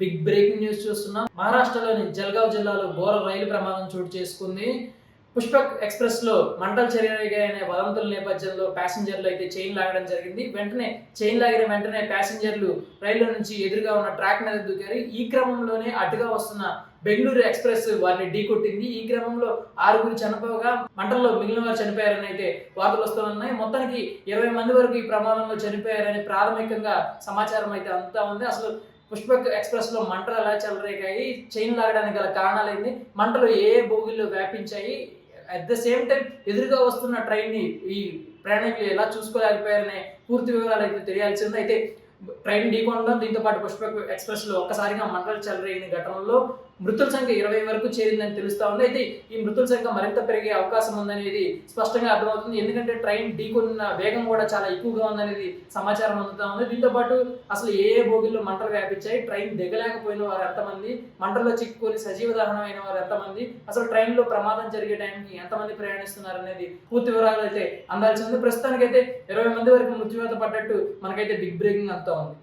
Big breaking news చూస్తున్నాం. మహారాష్ట్రలోని జల్గావ్ జిల్లాలో ఘోర రైలు ప్రమాదం చోటు చేసుకుంది. పుష్పక్ ఎక్స్ప్రెస్లో మంటలు చెరిగాయనే వదంతుల నేపథ్యంలో ప్యాసింజర్లు అయితే చైన్ లాగడం జరిగింది. వెంటనే చైన్ లాగిన వెంటనే ప్యాసింజర్లు రైలు నుంచి ఎదురుగా ఉన్న ట్రాక్ మీద దూకారు. ఈ క్రమంలోనే అటుగా వస్తున్న బెంగళూరు ఎక్స్ప్రెస్ వారిని ఢీకొట్టింది. ఈ క్రమంలో ఆరుగురు చనిపోగా మంటల్లో మిగిలిన వారు చనిపోయారని అయితే వార్తలు వస్తూ ఉన్నాయి మొత్తానికి ఇరవై మంది వరకు ఈ ప్రమాదంలో చనిపోయారని ప్రాథమికంగా సమాచారం అయితే అంతా ఉంది. అసలు పుష్పక్ ఎక్స్ప్రెస్లో మంటలు ఎలా చెలరేగాయి చైన్ లాగడానికి గల కారణాలు ఏంటి మంటలు ఏ భోగిల్లో బోగిల్లో వ్యాపించాయి? అట్ ద సేమ్ టైం ఎదురుగా వస్తున్న ట్రైన్ని ఈ ప్రయాణికులు ఎలా చూసుకోలేకపోయారనే పూర్తి వివరాలు అయితే తెలియాల్సింది. అయితే ట్రైన్ ఢీకొనడం దీంతో పాటు పుష్పక్ ఎక్స్ప్రెస్లో ఒక్కసారిగా మంటలు చెలరేగిన ఘటనలో మృతుల సంఖ్య ఇరవై వరకు చేరిందని తెలుస్తా ఉంది. అయితే ఈ మృతుల సంఖ్య మరింత పెరిగే అవకాశం ఉందనేది స్పష్టంగా అర్థమవుతుంది. ఎందుకంటే ట్రైన్ ఢీకొన్న వేగం కూడా చాలా ఎక్కువగా ఉందనేది సమాచారం అందుతా ఉంది. దీంతో పాటు అసలు ఏ ఏ భోగిల్లో మంటలు వ్యాపించాయి ట్రైన్ దిగలేకపోయిన వారు ఎంతమంది మంటల్లో చిక్కుకొని సజీవ దహనం అయిన వారు ఎంతమంది అసలు ట్రైన్లో ప్రమాదం జరిగే టైంకి ఎంతమంది ప్రయాణిస్తున్నారు అనేది పూర్తి వివరాలు అయితే అందాల్సి ఉంది. ప్రస్తుతానికైతే ఇరవై మంది వరకు మృత్యువాత పడ్డట్టు మనకైతే బిగ్ బ్రేకింగ్ అంతా ఉంది.